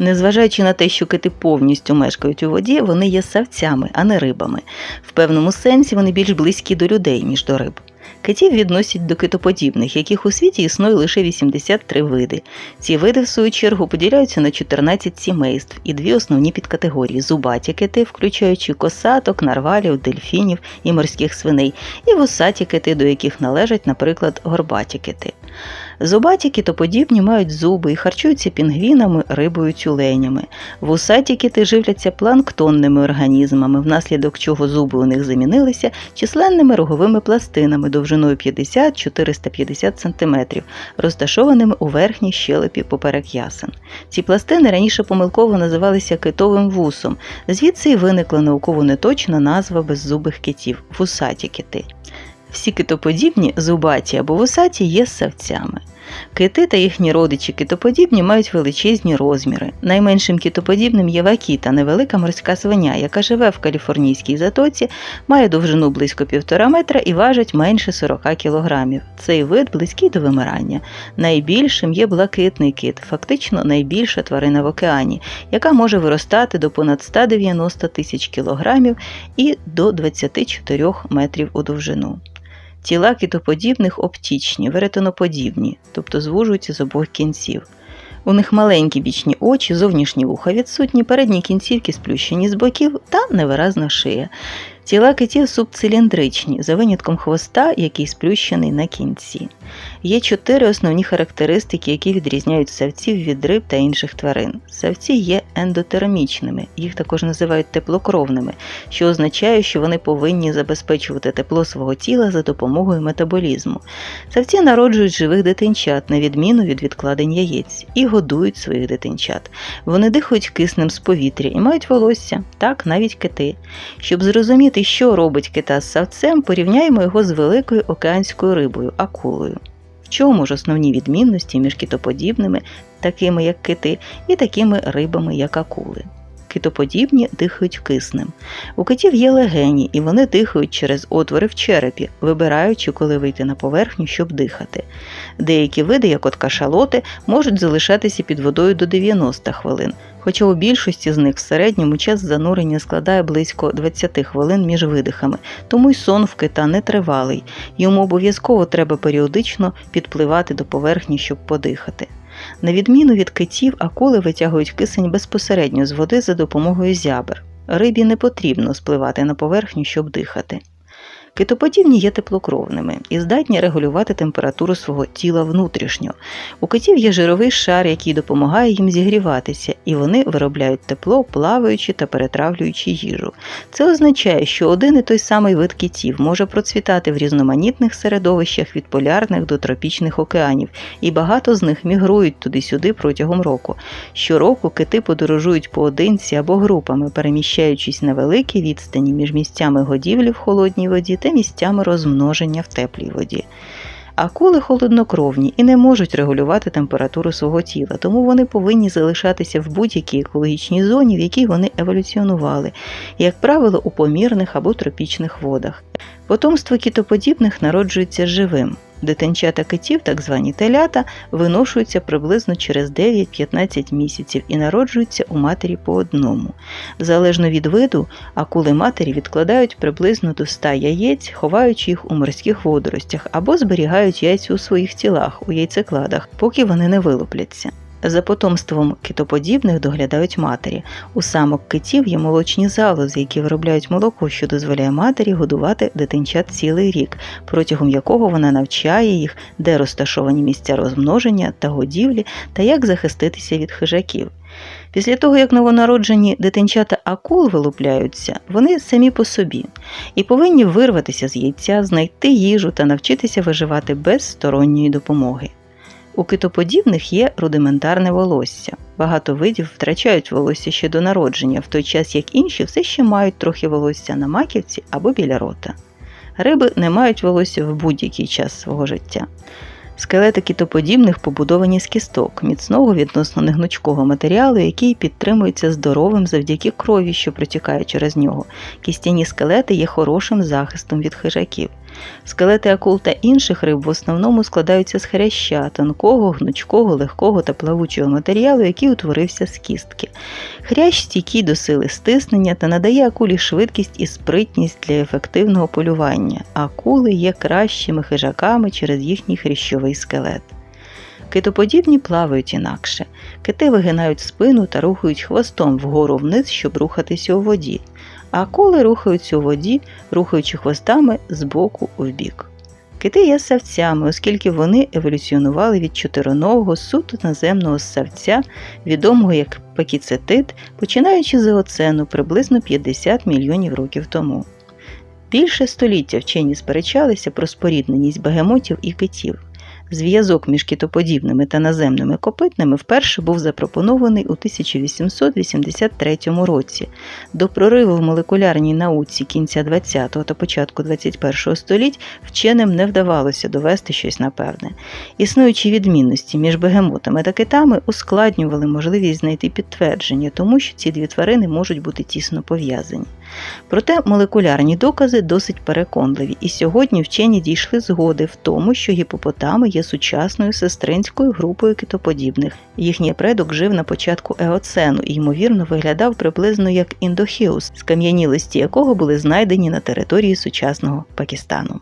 Незважаючи на те, що кити повністю мешкають у воді, вони є савцями, а не рибами. В певному сенсі вони більш близькі до людей, ніж до риб. Китів відносять до китоподібних, яких у світі існує лише 83 види. Ці види, в свою чергу, поділяються на 14 сімейств і дві основні підкатегорії зубаті кити, включаючи косаток, нарвалів, дельфінів і морських свиней, і вусаті кити, до яких належать, наприклад, горбаті кити. Зубаті китоподібні мають зуби і харчуються пінгвінами, рибою, тюленями. Вусаті кити живляться планктонними організмами, внаслідок чого зуби у них замінилися численними роговими пластинами довжиною 50-450 см, розташованими у верхній щелепі поперек ясен. Ці пластини раніше помилково називалися китовим вусом, звідси й виникла науково неточна назва беззубих китів вусаті кити. Всі китоподібні зубаті або вусаті є ссавцями. Кити та їхні родичі китоподібні мають величезні розміри. Найменшим китоподібним є вакіта, невелика морська свиня, яка живе в каліфорнійській затоці, має довжину близько півтора метра і важить менше 40 кілограмів. Цей вид близький до вимирання. Найбільшим є блакитний кит, фактично найбільша тварина в океані, яка може виростати до понад 190 тисяч кілограмів і до 24 метрів у довжину. Тіла китоподібних оптічні, веретеноподібні, тобто звужуються з обох кінців. У них маленькі бічні очі, зовнішні вуха відсутні, передні кінцівки сплющені з боків та невиразна шия. Тіла китів субциліндричні, за винятком хвоста, який сплющений на кінці. Є чотири основні характеристики, які відрізняють савців від риб та інших тварин. Савці є ендотермічними, їх також називають теплокровними, що означає, що вони повинні забезпечувати тепло свого тіла за допомогою метаболізму. Савці народжують живих дитинчат, на відміну від відкладень яєць, і годують своїх дитинчат. Вони дихають киснем з повітря і мають волосся, так навіть кити. Щоб зрозуміти, що робить кита з савцем, порівняємо його з великою океанською рибою акулою. В чому ж основні відмінності між китоподібними, такими як кити, і такими рибами, як акули? Китоподібні дихають киснем. У китів є легені, і вони дихають через отвори в черепі, вибираючи, коли вийти на поверхню, щоб дихати. Деякі види, як от кашалоти, можуть залишатися під водою до 90 хвилин, хоча у більшості з них в середньому час занурення складає близько 20 хвилин між видихами, тому й сон в кита нетривалий, йому обов'язково треба періодично підпливати до поверхні, щоб подихати. На відміну від китів, акули витягують кисень безпосередньо з води за допомогою зябр. Рибі не потрібно спливати на поверхню, щоб дихати. Китоподібні є теплокровними і здатні регулювати температуру свого тіла внутрішньо. У китів є жировий шар, який допомагає їм зігріватися, і вони виробляють тепло, плаваючи та перетравлюючи їжу. Це означає, що один і той самий вид китів може процвітати в різноманітних середовищах від полярних до тропічних океанів, і багато з них мігрують туди-сюди протягом року. Щороку кити подорожують поодинці або групами, переміщаючись на великій відстані між місцями годівлі в холодній воді та місцями розмноження в теплій воді. Акули холоднокровні і не можуть регулювати температуру свого тіла, тому вони повинні залишатися в будь-якій екологічній зоні, в якій вони еволюціонували, як правило, у помірних або тропічних водах. Потомство кітоподібних народжується живим. Дитинчата китів, так звані телята, виношуються приблизно через 9-15 місяців і народжуються у матері по одному. Залежно від виду, акули матері відкладають приблизно до 100 яєць, ховаючи їх у морських водоростях або зберігають яйця у своїх тілах, у яйцекладах, поки вони не вилупляться. За потомством китоподібних доглядають матері. У самок китів є молочні залози, які виробляють молоко, що дозволяє матері годувати дитинчат цілий рік, протягом якого вона навчає їх, де розташовані місця розмноження та годівлі та як захиститися від хижаків. Після того, як новонароджені дитинчата акул вилупляються, вони самі по собі і повинні вирватися з яйця, знайти їжу та навчитися виживати без сторонньої допомоги. У китоподібних є рудиментарне волосся. Багато видів втрачають волосся ще до народження, в той час як інші все ще мають трохи волосся на маківці або біля рота. Риби не мають волосся в будь-який час свого життя. Скелети китоподібних побудовані з кісток, міцного відносно негнучкого матеріалу, який підтримується здоровим завдяки крові, що протікає через нього. Кістяні скелети є хорошим захистом від хижаків. Скелети акул та інших риб в основному складаються з хряща, тонкого, гнучкого, легкого та плавучого матеріалу, який утворився з кістки. Хрящ стійкий до сили стиснення та надає акулі швидкість і спритність для ефективного полювання. Акули є кращими хижаками через їхній хрящовий скелет. Китоподібні плавають інакше. Кити вигинають спину та рухають хвостом вгору вниз, щоб рухатися у воді, акули рухаються у воді, рухаючи хвостами з боку в бік. Кити є савцями, оскільки вони еволюціонували від чотироногого суто наземного савця, відомого як пакіцетит, починаючи з еоцену приблизно 50 мільйонів років тому. Більше століття вчені сперечалися про спорідненість бегемотів і китів. Зв'язок між китоподібними та наземними копитними вперше був запропонований у 1883 році. До прориву в молекулярній науці кінця 20-го та початку 21-го століть вченим не вдавалося довести щось напевне. Існуючі відмінності між бегемотами та китами ускладнювали можливість знайти підтвердження, тому що ці дві тварини можуть бути тісно пов'язані. Проте молекулярні докази досить переконливі, і сьогодні вчені дійшли згоди в тому, що гіпопотами є сучасною сестринською групою китоподібних. Їхній предок жив на початку еоцену і, ймовірно, виглядав приблизно як індохіус, скам'янілості якого були знайдені на території сучасного Пакистану.